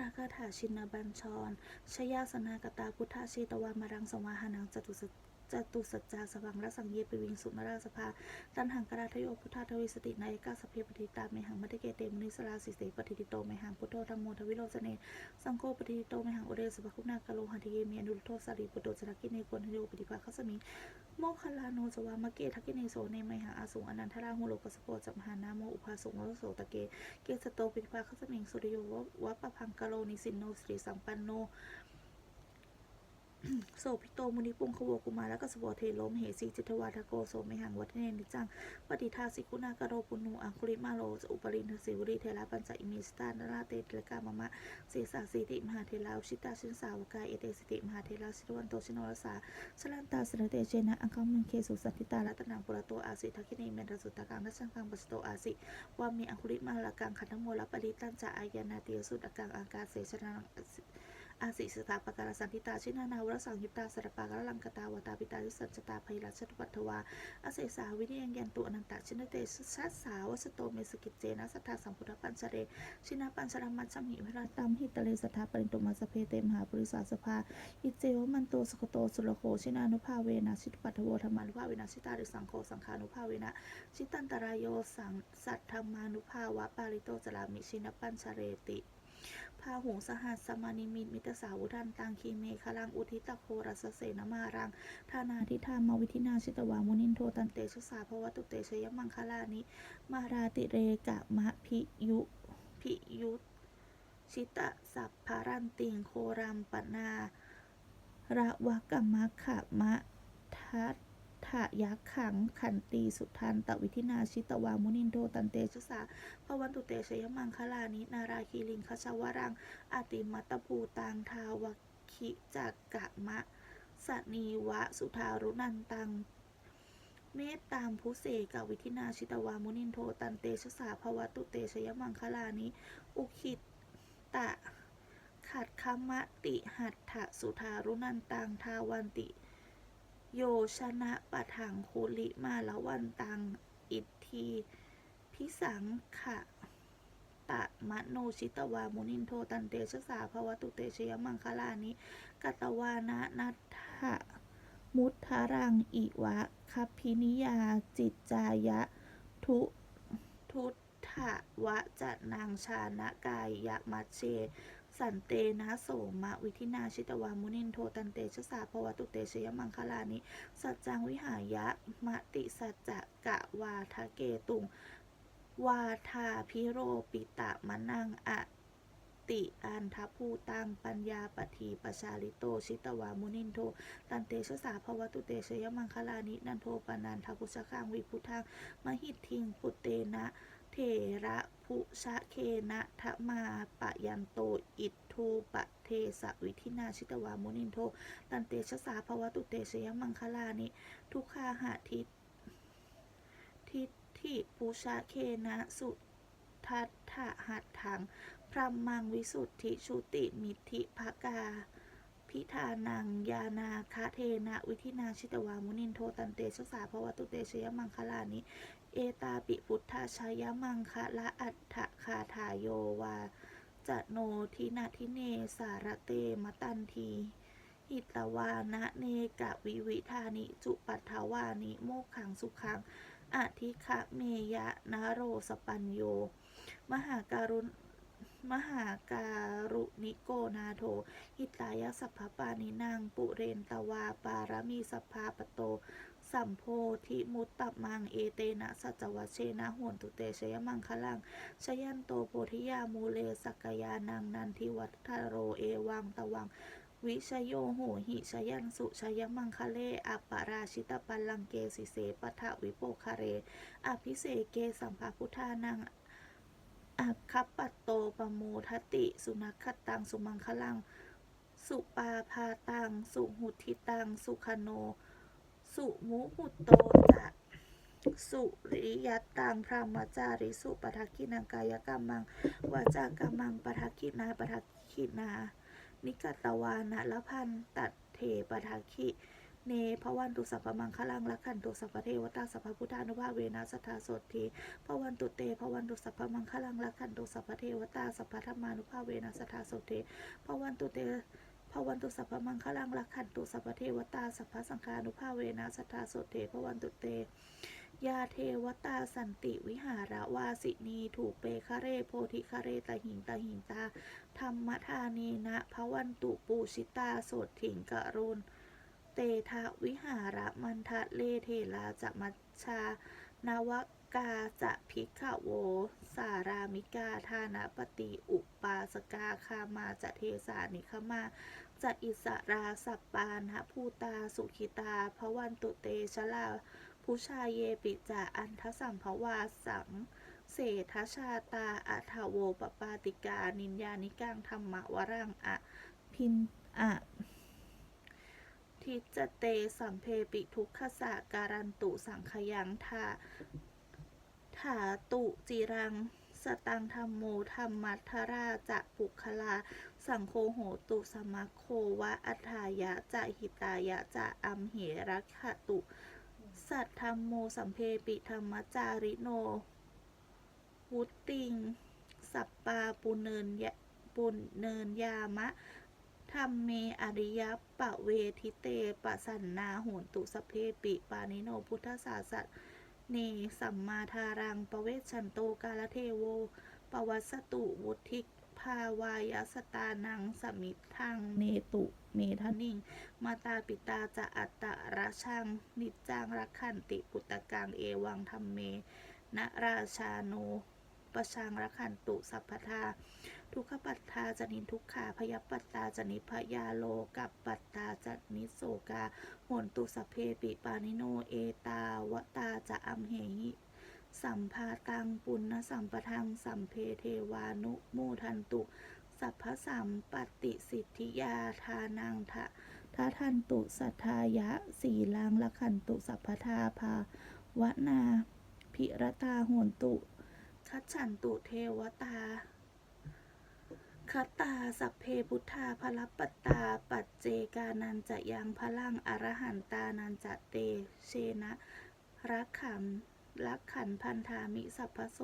ระคาถาชินบัญชร ชยาสนากตาพุทธชีตวามารังสวาหานังจตุส จตุสัจจาสวังรสังเยปวิงสุนราสภาตันหังกราทโยพุทธาทวิสตินายกาสเพปฏิตาเมหังมัติเกเตมนิสลาสิเสปฏิติโตเมหังพุทโธธรรมโมทวิโรจเนสังโฆปฏิติโตเมหังอุเรสภคุนากาโลหันทิเยมียนุโทสารีปุตโตจรกิเนโกนทโยปฏิภาคัสสมิโมคลาโนจวามะเกทักกิเนโสเนมหาอาสุงอนันทราหุโลกสโปจัมหานาโมอุภาสุงโลโสตะเกเกสโตปิภาคัสมิงสุริโยวะปะพังกะโลนิสินโนสรีสัมปันโน โสพิโตมุนิปุงขวกุมาและกสบเทโลมเหสีจิตวาทโกโสเมหังวัฒเนนิจังปฏิทาสิกุณากโรปุนูอังคุริมาโลอุปรินทสิวริเทระปัญจอิมิสตานราเตตลกามะมะเสสาสีติมหาเทลาชิตาชินสาวกายเอเตสิติมหาเทลาสิรวันโตชิโนรสาสลันตาสระเตเจนะอังคังมังเคสุสันติตาลัตนังปุระโตอาสิทักขิเนเมนรสุตตะกังนัชังคังปัสโตอาสิวามีอังคุริมาละกังขันธโมลปริตันจะอายนาเตียสุดอกังอากาเสชนัง อาศิสตาปการสันติตา ชินานาวรสังยุตตาสรปากรลังกตาวตาปิตาวิสัจตาภัยรัชตุปัทวาอาเสสาวิเนียงยันตุอนันตชินเตชัสสาวสโตเมสกิจเจนะสัทธาสัมพุทธปัญชเร ชินาปัญชรมัจฉัมหิวิราตัมหิตเลสัทธาปรินตุมาสเพเตมหาปริสาสภาอิเจวมันโตสกโตสุรโคชินานุภาเวนะชิตปัทโวธรรมานุภาเวนะชิตาริสังโฆสังขานุภาเวนะชิตันตรายโยสังสัทธรรมานุภาวะปาริโตจรามิชินปัญชเรติ พาหุงสหัสสมานิมิตมิตรสาวุทันตังคีเมฆลังอุทิตโครัสเสนมารังธานาทิธามาวิธินาชิตวามุนินโทตันเตชสาภวตุเตชยมังคลานิมาราติเรกะมะพิยุพิยุตชิตะสัพพารันติงโครัมปนาระวะกะมะขะมะทัต ถะยักขังขันตีสุทันตวิธินาชิตวามุนินโทตันเตชสาพวันตุเตชยมังคลานินาราคีลิงคชวรังอติมัตภูตังทาวคิจักกะมะสนีวะสุทารุนันตังเมตตามผู้เสกวิธินาชิตวามุนินโทตันเตชสาภวตุเตชยมังคลานิอุคิตตะขัดคมะติหัตถสุทารุนันตังทาวันติ โยชนะปะถังคุลิมาละวันตัง อิทธีพิสังขะตะมะโนชิตวามุนินโทตันเตชะสาภวตุเตชยมังคลานิกตวานะนัทธะมุทธารังอิวะคัพพินิยาจิตจายะ ทุทุตถะวะจะนางชานะกายะมัชเช สันเตนะโสมะวิธินาชิตวามุนินโทตันเตชะสาภวตุเตชยมังคลานิสัจจังวิหายะมติสัจจะกะวาทะเกตุงวาทาพิโรปิตะมะนังอะติอันทภูตังปัญญาปทีปชาลิโตชิตวามุนินโทตันเตชะสาภวตุเตชยมังคลานินันโทปนันทพุชคังวิพุทังมหิตทิงปุตเตนะ เทระพุชะเคนะทะมาปะยันโตอิททูปะเทสะวิธินาชิตวามุนินโท ตันเตชะสาภวตุเตชยมังคลานิ ทุกขาหาทิทิฏฐิปูชาเคนะสุทัตถะหัตถังพรหมังวิสุทธิชุติมิทธิภกา พิธานังยานาคาเทนะ วิธินาชิตวามุนินโทตันเตชะสาภวตุเตชยมังคลานิเอตาปิพุทธาชายมังคะละอัฏฐคาทายโยวาจะโนทินาทิเนสารเตมตันทีหิตวานะเนกะวิวิธานิจุปัฏฐาวานิโมกขังสุขังอธิคะเมยะนะโรสปัญโย มหาการุณ มหาการุณิโกนาโถหิตายสัพพปานินางปุเรนตวาปารมีสัพพาปโต สัมโพธิมุตตมังเอเตนะสัจวัชเชนะหวนตุเตชยมังคลังชยันโตโพธิยามูเลสักยานังนันทิวัฒโรเอวังตวังวิชโยโหหิชยันสุชยมังคะเลอัปปราชิตปัลลังเกสิเสปทะวิโปคาเร อภิเสเกสัมภาพุทธานัง อัคคปัตโตปโมทติ สุนัขตัง สุมังคลัง สุปาพาตัง สุหุทิตัง สุขโน สุมุหุโตจะสุริยตังพรหมจาริสุปทักขินังกายกรรมังวาจากรรมังปทักขินาปทักขินา นิกตวานะละพันตัดเถปทักขิ เนพระวันตุสัพพมังคลังลักขันตุสัพพเทวตาสัพพพุทธานุภาเวนะสัทธาโสทีพระวันตุเตพระวันตุสัพพมังคลังลักขันตุสัพพเทวตาสัพพธรรมานุภาเวนะสัทธาโสทีพระวันตุเตพระวันตุสัพพมังคลังลักขันตุสัพพเทวตาสัพพสังฆานุภาเวนะสัทธาสเทพระวันตุเตยาเทวตาสันติวิหารวาสินีถูกเปคะเรโพธิคะเรตาหิงตาหิงตาธรรมทานีนะพระวันตุปูชิตาโสดถิงกะรุณ เตทะวิหารมันทะเลเทลาจะมัชชานวกาจะพิกขโว สารามิกาทานปฏิอุปาสกาคามาจะเทสานิคมาจะอิสราสัปปานหภูตาสุขิตาพระวันตุเตชะลาผู้ชายเยปิจาอันทสัมภวาสังเศทชาตาอัทโวปปาติกา นินยานิกังธรรมวรังอะพินอะ ทิจเตสัมเพปิทุกขสะการันตุสังขยังทาถาตุจิรัง สตังธรรมโมธรรมัทราจะปุคลา สังโฆโหตุสมัคโควะอัฏฐายะจะหิตายะจะอัมเหรักขตุ สัทธรรมโมสัมเพปิธรรมจาริโน วุตติง สัปปาปุเนินยะปุเนินยามะ ธรรมเมอริยปะเวทิเตปะสันนาโหนตุสพเพปิปานิโนพุทธศาสตเนสัมมาทารังปเวชันโตกาลเทโวปวัสตุวุธิภาวายสตานังสมิทังเนตุเมทนิง มาตาปิตาจะอัตตะระชัง นิจจังรักขันติปุตตะกังเอวังธรรมเม นราชาโน ประชังรักขันตุสัพพทา ทุกขปัตตาจนิทุกขาพยปัตตาจนิพยาโลกับปัตตาจนิโสกาโหนตุสเพปิปานิโนเอตาวตาจะอัมเหหิสัมภาตังปุณณสัมปทังสัมเพเทวานุโมทันตุสัพพสัมปติสิทธิยาทานังทะทาทันตุสัทธายะสีลังละขันตุสัพพทาภาวนาพิรตาโหนตุคัจฉันตุเทวตา คตาสัพเพพุทธาพลปตตา ปัจเจกานันจะยังพลังอรหันตานันจะเตเชนะรักขันรักขันพันธามิสัพพโส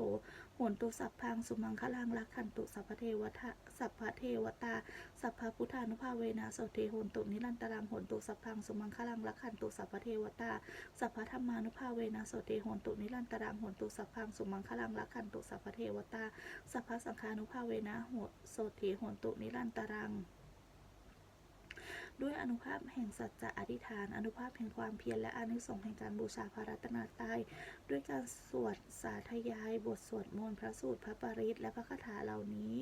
โหนตุสัพพังสุมังคลังรักขันตุสัพพเทวทะสัพพเทวตา สัพพพุทธานุภาเวนะโสเทโหนตุนิรันตรังโหนตุสัพพังสุมังคลังรักขันตุสัพพเทวตา สัพพธรรมานุภาเวนะโสเทโหนตุนิรันตรังโหนตุสัพพังสุมังคลังรักขันตุสัพพเทวตา สัพพสังฆานุภาเวนะโหโสเทโหนตุนิรันตรัง ด้วยอนุภาพแห่งสัจจะอธิษฐาน อนุภาพแห่งความเพียรและอานิสงส์แห่งการบูชาพระรัตนตรัยด้วยการสวดสาธยาย บทสวดมนต์พระสูตรพระปริตและพระคาถาเหล่านี้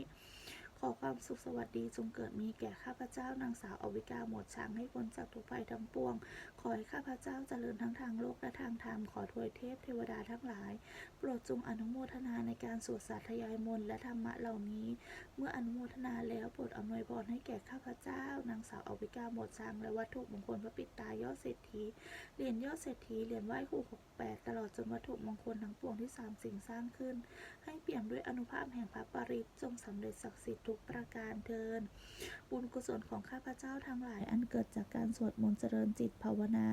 อความสุขสวัสดีจงเกิดมีแก่ข้าพเจ้านางสาวอวิกาหมวดช้างให้พ้นจากทุกภัยทั้งปวง ขอให้ข้าพเจ้าเจริญทั้งทางโลกและทางธรรม ขอถวยเทพเทวดาทั้งหลาย โปรดจงอนุโมทนาในการสวดสาธยายมนต์และธรรมะเหล่านี้ เมื่ออนุโมทนาแล้วโปรดอำนวยพรให้แก่ข้าพเจ้านางสาวอวิกาหมวดช้างและวัตถุมงคลพระปิดตายอดเศรษฐีเหรียญยอดเศรษฐีเหรียญไหว้ครู68ตลอดจนวัตถุมงคลทั้งปวงที่สามสิ่งสร้างขึ้น ให้เปี่ยมด้วยอนุภาพแห่งพระปริตจงสำเร็จศักดิ์สิทธิ์ทุกประการเทิน บุญกุศลของข้าพเจ้าทั้งหลายอันเกิดจากการสวดมนต์เจริญจิตภาวนา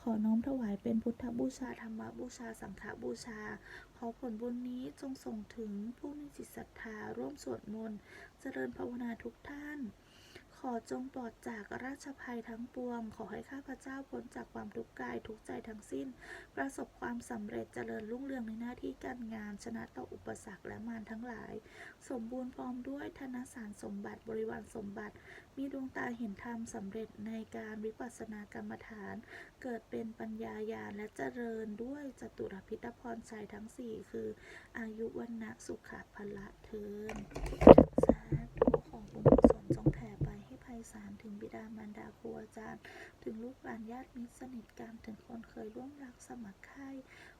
ขอน้อมถวายเป็นพุทธบูชาธรรมบูชาสังฆบูชา ขอผลบุญนี้จงส่งถึงผู้มีจิตศรัทธาร่วมสวดมนต์เจริญภาวนาทุกท่าน ขอจงปลอดจากราชภัยทั้งปวง ขอให้ข้าพเจ้าพ้นจากความทุกข์กายทุกใจทั้งสิ้น ประสบความสำเร็จเจริญรุ่งเรืองในหน้าที่การงาน ชนะต่ออุปสรรคและมารทั้งหลาย สมบูรณ์พร้อมด้วยธนสารสมบัติบริวารสมบัติ มีดวงตาเห็นธรรมสำเร็จในการวิปัสสนากรรมฐาน เกิดเป็นปัญญาญาณและเจริญด้วยจตุรพิทพรชัยทั้งสี่คือ อายุวันนะสุขะพละเทินสาธุของบุญกุศลจงแผ่ ไปให้ไพศารถึงบิดามารดาครูอาจารย์ ถึงลูกหลานญาติมิตรสนิทกันถึงคนเคยร่วมรักสมัครใคร่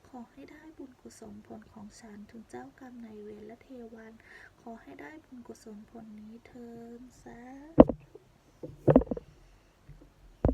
ขอให้ได้บุญกุศลผลของฉันถึงเจ้ากรรมนายเวรและเทวัน ขอให้ได้บุญกุศลผลนี้เทินสาธุ